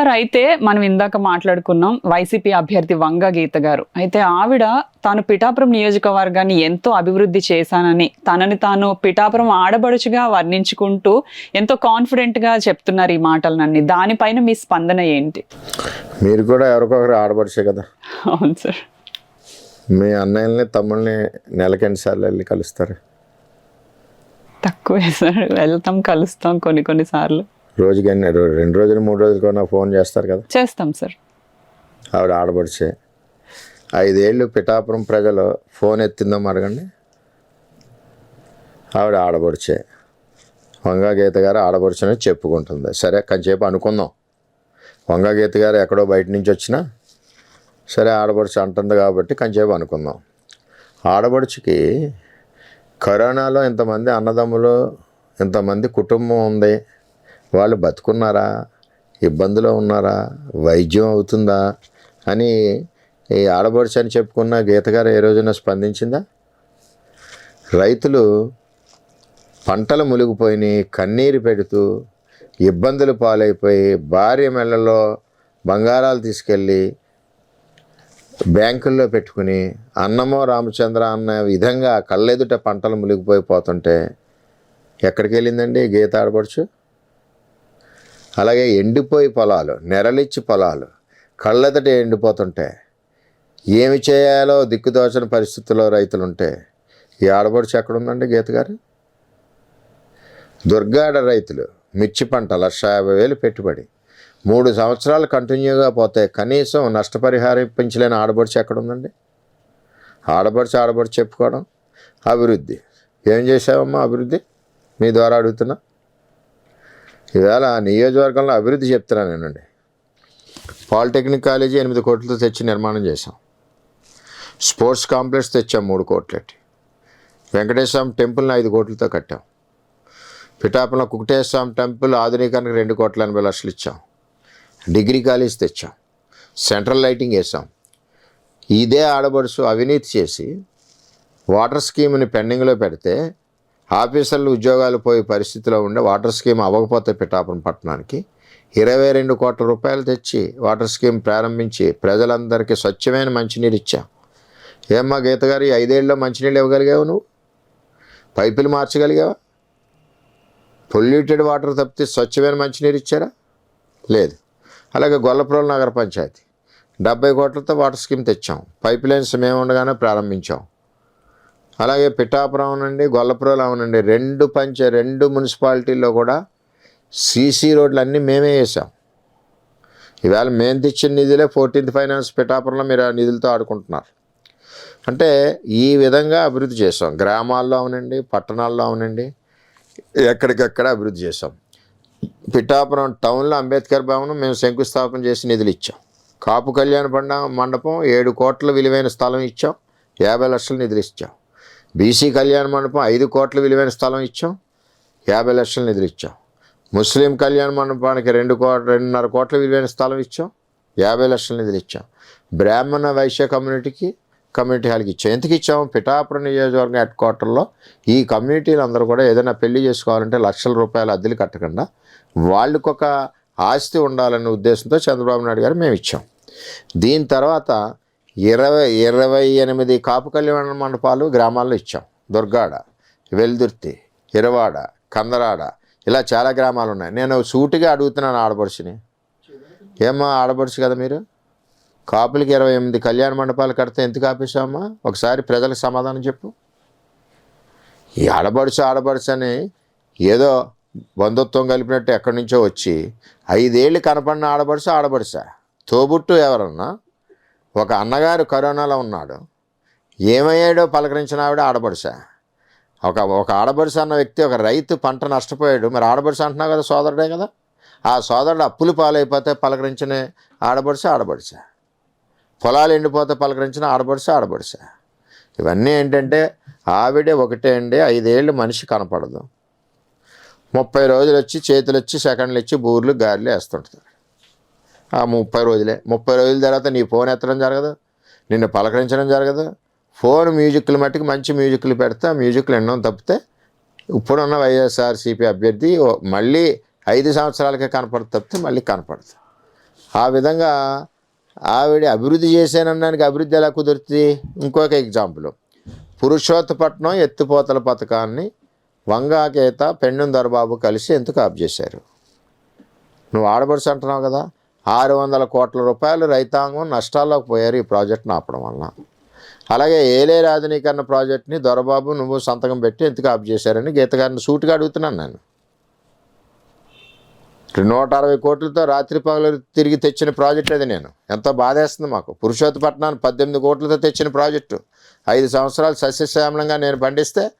Sir అయితే మనం ఇందాక మాట్లాడుకున్నాం వైసీపీ అభ్యర్థి వంగ గీత గారు. అయితే ఆవిడ తాను పిఠాపురం నియోజకవర్గాన్ని ఎంతో అభివృద్ధి చేశానని తనని తాను పిఠాపురం ఆడబడుచుగా వర్ణించుకుంటూ ఎంతో కాన్ఫిడెంట్గా చెప్తున్నారు ఈ మాటలన్నీ దానిపైన మీ స్పందన ఏంటి? మీరు కూడా ఎవరికొకరు ఆడపడిచే కదా. అవును సార్. మీ అన్నయ్యల్ని తమ్ముళ్ళని నెలకి ఎన్నిసార్లు వెళ్ళి కలుస్తారు? తక్కువే సార్. వెళ్తాం కలుస్తాం కొన్ని కొన్ని సార్లు. రోజుకి ఎన్ని రో- రెండు రోజులు మూడు రోజులకో నాకు ఫోన్ చేస్తారు కదా? చేస్తాం సార్. ఆవిడ ఆడపడిచే. ఐదేళ్ళు పిఠాపురం ప్రజలు ఫోన్ ఎత్తిందో అడగండి. ఆవిడ ఆడపడిచే. వంగా గీత గారు ఆడపడుచని చెప్పుకుంటుంది. సరే కొంచెంసేపు అనుకుందాం. వంగా గీత గారు ఎక్కడో బయట నుంచి వచ్చినా సరే ఆడపడుచు అంటుంది కాబట్టి కొంచెంసేపు అనుకుందాం. ఆడపడుచుకి కరోనాలో ఇంతమంది అన్నదమ్ములు ఇంతమంది కుటుంబం ఉంది. వాళ్ళు బతుకున్నారా? ఇబ్బందిలో ఉన్నారా? వైద్యం అవుతుందా? అని ఈ ఆడబడుచు అని చెప్పుకున్న గీతగారు ఏ రోజున స్పందించిందా? రైతులు పంటలు మునిగిపోయినాయి కన్నీరు పెడుతూ ఇబ్బందులు పాలైపోయి భార్య మెళ్ళలో బంగారాలు తీసుకెళ్ళి బ్యాంకుల్లో పెట్టుకుని అన్నమో రామచంద్ర అన్న విధంగా కళ్ళెదుట పంటలు మునిగిపోయి పోతుంటే ఎక్కడికి వెళ్ళిందండి గీత ఆడపడుచు? అలాగే ఎండిపోయి పొలాలు నెరలిచ్చి పొలాలు కళ్ళెదట ఎండిపోతుంటే ఏమి చేయాలో దిక్కుదోచని పరిస్థితుల్లో రైతులుంటే ఈ ఆడపడుచు ఎక్కడుందండి గీత గారు? దుర్గాడ రైతులు మిర్చి పంట లక్ష యాభై వేలు పెట్టుబడి మూడు సంవత్సరాలు కంటిన్యూగా పోతే కనీసం నష్టపరిహారం ఇప్పించలేని ఆడపడుచు ఎక్కడుందండి? ఆడబడుచు ఆడపడుచు చెప్పుకోవడం అభివృద్ధి. ఏం చేసావమ్మా అభివృద్ధి? మీ ద్వారా అడుగుతున్నా. ఇవాళ నియోజకవర్గంలో అభివృద్ధి చెప్తున్నాను నేనండి. పాలిటెక్నిక్ కాలేజీ ఎనిమిది కోట్లతో తెచ్చి నిర్మాణం చేశాం. స్పోర్ట్స్ కాంప్లెక్స్ తెచ్చాం మూడు కోట్లకి. వెంకటేశ్వరం టెంపుల్ని ఐదు కోట్లతో కట్టాం. పిఠాపురం కుకటేశ్వరం టెంపుల్ ఆధునికానికి రెండు కోట్ల ఎనభై లక్షలు ఇచ్చాం. డిగ్రీ కాలేజ్ తెచ్చాం. సెంట్రల్ లైటింగ్ వేసాం. ఇదే ఆడబడుసు అవినీతి చేసి వాటర్ స్కీమ్ని పెండింగ్లో పెడితే ఆఫీసర్లు ఉద్యోగాలు పోయే పరిస్థితిలో ఉండే వాటర్ స్కీమ్ అవ్వకపోతే పిఠాపురం పట్టణానికి ఇరవై రెండు కోట్ల రూపాయలు తెచ్చి వాటర్ స్కీమ్ ప్రారంభించి ప్రజలందరికీ స్వచ్ఛమైన మంచినీరు ఇచ్చాం. ఏమ్మా గీత గారు ఈ ఐదేళ్ళలో మంచినీళ్ళు ఇవ్వగలిగావు నువ్వు? పైపులు మార్చగలిగావా? పొల్యూటెడ్ వాటర్ తప్పితే స్వచ్ఛమైన మంచినీరు ఇచ్చారా? లేదు. అలాగే గొల్లపురం నగర పంచాయతీ. డెబ్బై కోట్లతో వాటర్ స్కీమ్ తెచ్చాం. పైప్ లైన్స్ మేము ఉండగానే ప్రారంభించాం. అలాగే పిఠాపురం నుండి గొల్లపురం అవునండి రెండు పంచ రెండు మున్సిపాలిటీల్లో కూడా సీసీ రోడ్లు అన్నీ మేమే వేసాం ఈవేళ మేము తెచ్చిన నిధులే ఫోర్టీన్త్ ఫైనాన్స్ పిఠాపురంలో మీరు ఆ నిధులతో ఆడుకుంటున్నారు. అంటే ఈ విధంగా అభివృద్ధి చేసాం గ్రామాల్లో అవునండి పట్టణాల్లో అవునండి ఎక్కడికెక్కడ అభివృద్ధి చేసాం పిఠాపురం టౌన్లో అంబేద్కర్ భవనం మేము శంకుస్థాపన చేసి నిధులు ఇచ్చాం. కాపు కళ్యాణ పండ మండపం ఏడు కోట్ల విలువైన స్థలం ఇచ్చాం. యాభై లక్షల నిధులు ఇచ్చాం. బీసీ కళ్యాణ మండపం ఐదు కోట్ల విలువైన స్థలం ఇచ్చాం. యాభై లక్షల నిధులు ఇచ్చాం. ముస్లిం కళ్యాణ మండపానికి రెండు కోట్ల రెండున్నర కోట్ల విలువైన స్థలం ఇచ్చాం. యాభై లక్షల నిధులు ఇచ్చాం. బ్రాహ్మణ వైశ్య కమ్యూనిటీకి కమ్యూనిటీ హాల్కి ఇచ్చాం. ఎందుకు ఇచ్చాము పిఠాపురం నియోజకవర్గం హెడ్ క్వార్టర్లో ఈ కమ్యూనిటీలు అందరూ కూడా ఏదైనా పెళ్ళి చేసుకోవాలంటే లక్షల రూపాయల అద్దెలు కట్టకుండా వాళ్ళకొక ఆస్తి ఉండాలనే ఉద్దేశంతో చంద్రబాబు నాయుడు గారు మేము ఇచ్చాం దీని తర్వాత ఇరవై ఇరవై ఎనిమిది కాపు కళ్యాణ మండపాలు గ్రామాల్లో ఇచ్చాం. దుర్గాడ వెల్దుర్తి ఇరవాడ కందరాడ ఇలా చాలా గ్రామాలు ఉన్నాయి. నేను సూటిగా అడుగుతున్నాను ఆడపడుచుని. ఏమ్మా ఆడపడుచు కదా మీరు? కాపులకి ఇరవై ఎనిమిది కళ్యాణ మండపాలు కడితే ఎందుకు ఆపేశామా ఒకసారి ప్రజలకు సమాధానం చెప్పు. ఈ ఆడపడుచు ఆడపడుచు అని ఏదో బంధుత్వం కలిపినట్టు ఎక్కడి నుంచో వచ్చి ఐదేళ్ళు కనపడిన ఆడపడుచు ఆడపడుచా? తోబుట్టు ఎవరన్నా? ఒక అన్నగారు కరోనాలో ఉన్నాడు. ఏమయ్యాడో పలకరించిన ఆవిడ ఆడబడుస ఒక ఒక ఆడబడుస అన్న వ్యక్తి ఒక రైతు పంట నష్టపోయాడు. మరి ఆడబడుస అంటున్నావు కదా సోదరుడే కదా? ఆ సోదరుడు అప్పులు పాలైపోతే పలకరించిన ఆడబడుస ఆడబడుస పొలాలు ఎండిపోతే పలకరించిన ఆడబడుస ఆడబడుస ఇవన్నీ ఏంటంటే ఆవిడే ఒకటే అండి ఐదేళ్ళు మనిషి కనపడదు. ముప్పై రోజులు వచ్చి చేతులు వచ్చి సెకండ్లు ఇచ్చి బూర్లు గాలిలు వేస్తుంటారు. ఆ ముప్పై రోజులే. ముప్పై రోజుల తర్వాత నీ ఫోన్ ఎత్తడం జరగదు. నిన్ను పలకరించడం జరగదు. ఫోన్ మ్యూజిక్లు మట్టుకు మంచి మ్యూజిక్లు పెడితే ఆ మ్యూజిక్లు ఎన్నో తప్పితే ఇప్పుడున్న వైఎస్ఆర్సీపీ అభ్యర్థి మళ్ళీ ఐదు సంవత్సరాలకే కనపడదు తప్పితే మళ్ళీ కనపడదు. ఆ విధంగా ఆవిడ అభివృద్ధి చేశానడానికి అభివృద్ధి ఎలా కుదురుతుంది? ఇంకొక ఎగ్జాంపుల్ పురుషోత్తపట్నం ఎత్తిపోతల పథకాన్ని వంగాకేత పెండుం దొరబాబు కలిసి ఎందుకు ఆప్ చేశారు? నువ్వు ఆడబడుచు అంటున్నావు కదా. ఆరు వందల కోట్ల రూపాయలు రైతాంగం నష్టాల్లోకి పోయారు ఈ ప్రాజెక్ట్ను ఆపడం వలన. అలాగే ఏలేరు ఆధునీకరణ ప్రాజెక్ట్ని దొరబాబు నువ్వు సంతకం పెట్టి ఎందుకు ఆపు చేశారని గీతగారిని సూటిగా అడుగుతున్నాను నేను. నూట అరవై కోట్లతో రాత్రి పగలు తిరిగి తెచ్చిన ప్రాజెక్ట్ అది నేను. ఎంతో బాధేస్తుంది మాకు. పురుషోత్తపట్నాన్ని పద్దెనిమిది కోట్లతో తెచ్చిన ప్రాజెక్టు. ఐదు సంవత్సరాలు సస్యశ్యామలంగా నేను పండిస్తే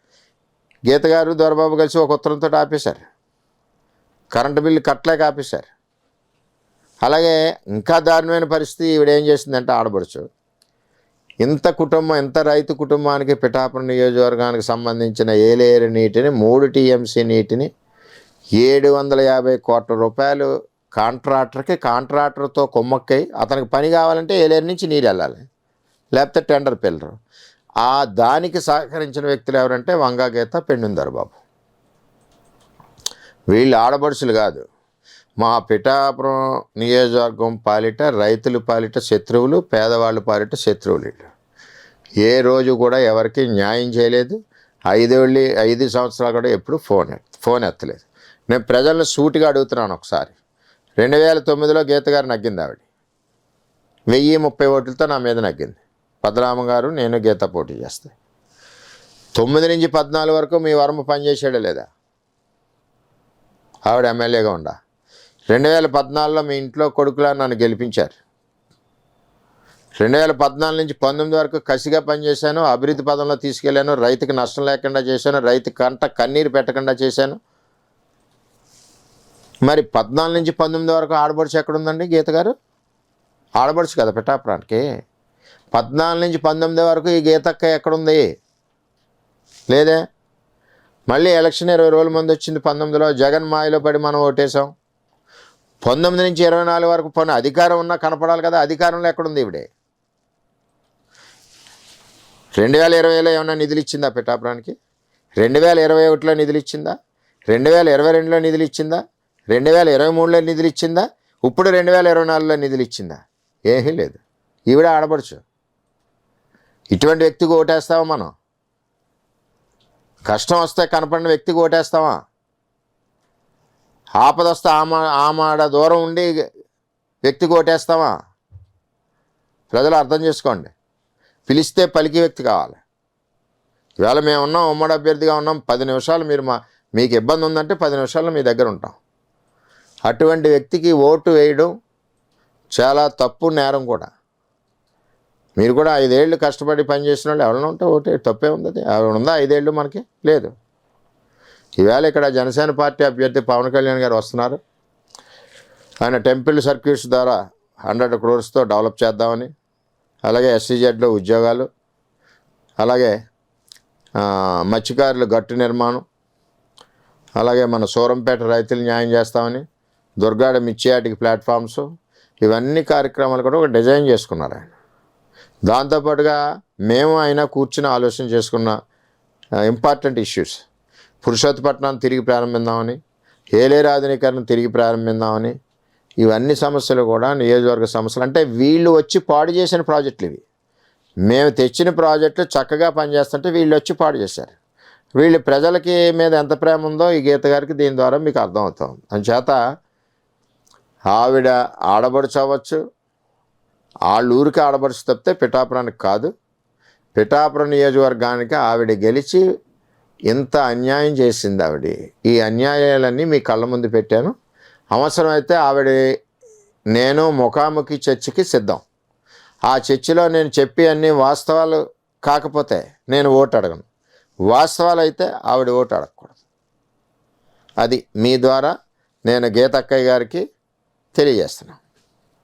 గీతగారు దొరబాబు కలిసి ఒక ఉత్తరంతో ఆపేశారు. కరెంటు బిల్లు కట్టలేక ఆపేశారు. అలాగే ఇంకా దారుణమైన పరిస్థితి ఈవిడ ఏం చేసిందంటే ఆడబడుచు ఇంత కుటుంబం ఇంత రైతు కుటుంబానికి పిఠాపురం నియోజకవర్గానికి సంబంధించిన ఏలేరు నీటిని మూడు టీఎంసీ నీటిని ఏడు వందల యాభై కోట్ల రూపాయలు కాంట్రాక్టర్కి కాంట్రాక్టర్తో కొమ్మక్కై అతనికి పని కావాలంటే ఏలేరు నుంచి నీరు వెళ్ళాలి. లేకపోతే టెండర్ పిల్లరు. ఆ దానికి సహకరించిన వ్యక్తులు ఎవరంటే వంగాగీత పెండుందరు బాబు వీళ్ళు ఆడబడుచులు కాదు. మా పిఠాపురం నియోజకవర్గం పాలిట రైతులు పాలిట శత్రువులు పేదవాళ్ళు పాలిట శత్రువులు ఏ రోజు కూడా ఎవరికి న్యాయం చేయలేదు. ఐదేళ్ళు ఐదు సంవత్సరాలు కూడా ఎప్పుడు ఫోన్ ఫోన్ ఎత్తలేదు. నేను ప్రజలను సూటిగా అడుగుతున్నాను ఒకసారి. రెండు వేల తొమ్మిదిలో గీత గారు నగ్గింది ఆవిడ. వెయ్యి ముప్పై ఓట్లతో నా మీద నగ్గింది. పద్మనాభం గారు నేను గీత పోటీ చేస్తాను తొమ్మిది నుంచి పద్నాలుగు వరకు మీ వర్మ పనిచేసాడా లేదా? ఆవిడ ఎమ్మెల్యేగా ఉండా? రెండు వేల పద్నాలుగులో మీ ఇంట్లో కొడుకులా నన్ను గెలిపించారు. రెండు వేల పద్నాలుగు నుంచి పంతొమ్మిది వరకు కసిగా పనిచేశాను అభివృద్ధి పదంలో తీసుకెళ్ళాను రైతుకు నష్టం లేకుండా చేశాను రైతు కంట కన్నీరు పెట్టకుండా చేశాను. మరి పద్నాలుగు నుంచి పంతొమ్మిది వరకు ఆడబడుచు ఎక్కడుందండి గీత గారు? ఆడబడుచు కదా పిఠాపురానికి. పద్నాలుగు నుంచి పంతొమ్మిది వరకు ఈ గీతక్క ఎక్కడుంది? లేదే? మళ్ళీ ఎలక్షన్ ఇరవై రోజుల ముందు వచ్చింది పంతొమ్మిదిలో జగన్ మాయలో పడి మనం ఓటేసాం పంతొమ్మిది నుంచి ఇరవై నాలుగు వరకు పని అధికారం ఉన్నా కనపడాలి కదా అధికారంలో ఎక్కడుంది ఇవిడే రెండు వేల ఇరవైలో ఏమైనా నిధులు ఇచ్చిందా పిఠాపురానికి? రెండు వేల ఇరవై ఒకటిలో నిధులు ఇచ్చిందా? రెండు వేల ఇరవై రెండులో నిధులు ఇచ్చిందా? రెండు వేల ఇరవై మూడులో నిధులు ఇచ్చిందా? ఇప్పుడు రెండు వేల ఇరవై నాలుగులో నిధులు ఇచ్చిందా? ఏమీ లేదు. ఈవిడ ఆడపడుచు. ఇటువంటి వ్యక్తికి ఓటేస్తావా మనం? కష్టం వస్తే కనపడిన వ్యక్తికి ఓటేస్తావా? ఆపద వస్తే ఆమాడ దూరం ఉండి వ్యక్తికి ఓటేస్తావా ప్రజలు అర్థం చేసుకోండి. పిలిస్తే పలికి వ్యక్తి కావాలి. ఇవాళ మేము ఉన్నాం ఉమ్మడి అభ్యర్థిగా ఉన్నాం పది నిమిషాలు మీరు మా మీకు ఇబ్బంది ఉందంటే పది నిమిషాల్లో మీ దగ్గర ఉంటాం. అటువంటి వ్యక్తికి ఓటు వేయడం చాలా తప్పు నేరం కూడా. మీరు కూడా ఐదేళ్ళు కష్టపడి పనిచేసిన వాళ్ళు ఎవరైనా ఉంటే ఓటే తప్పే ఉంది అది. ఉందా? ఐదేళ్ళు మనకి? లేదు. ఈవేళ ఇక్కడ జనసేన పార్టీ అభ్యర్థి పవన్ కళ్యాణ్ గారు వస్తున్నారు. ఆయన టెంపుల్ సర్క్యూట్స్ ద్వారా హండ్రెడ్ క్రోర్స్తో డెవలప్ చేద్దామని అలాగే ఎస్సీజెడ్లో ఉద్యోగాలు అలాగే మత్స్యకారులు మత్స్యకారుల గట్టు నిర్మాణం అలాగే మన సూరంపేట రైతులు న్యాయం చేస్తామని దుర్గాడ మిర్చియాటికి ప్లాట్ఫామ్స్ ఇవన్నీ కార్యక్రమాలు కూడా ఒక డిజైన్ చేసుకున్నారు ఆయన. దాంతోపాటుగా మేము అయినా కూర్చుని ఆలోచన చేసుకున్న ఇంపార్టెంట్ ఇష్యూస్ పురుషోత్పట్నం తిరిగి ప్రారంభిద్దామని ఏలేరు తిరిగి ప్రారంభిద్దామని ఇవన్నీ సమస్యలు కూడా నియోజకవర్గ సమస్యలు. అంటే వీళ్ళు వచ్చి పాడు చేసిన ప్రాజెక్టులు ఇవి. మేము తెచ్చిన ప్రాజెక్టులు చక్కగా పనిచేస్తుంటే వీళ్ళు వచ్చి పాడు చేశారు. వీళ్ళు ప్రజలకి మీద ఎంత ప్రేమ ఉందో ఈ గీత గారికి దీని ద్వారా మీకు అర్థమవుతుంది. అందుచేత ఆవిడ ఆడబడుచు అవ్వచ్చు వాళ్ళ ఊరికి ఆడబడుచు తప్పితే పిఠాపురానికి కాదు. పిఠాపురం నియోజకవర్గానికి ఆవిడ గెలిచి ఇంత అన్యాయం చేసింది ఆవిడ. ఈ అన్యాయాలన్నీ మీ కళ్ళ ముందు పెట్టాను. అవసరమైతే ఆవిడ నేను ముఖాముఖి చర్చకి సిద్ధం. ఆ చర్చిలో నేను చెప్పి అన్ని వాస్తవాలు కాకపోతే నేను ఓటు అడగను. వాస్తవాలు అయితే ఆవిడ ఓటు అడగకూడదు. అది మీ ద్వారా నేను గీతక్కయ్య గారికి తెలియజేస్తున్నాను.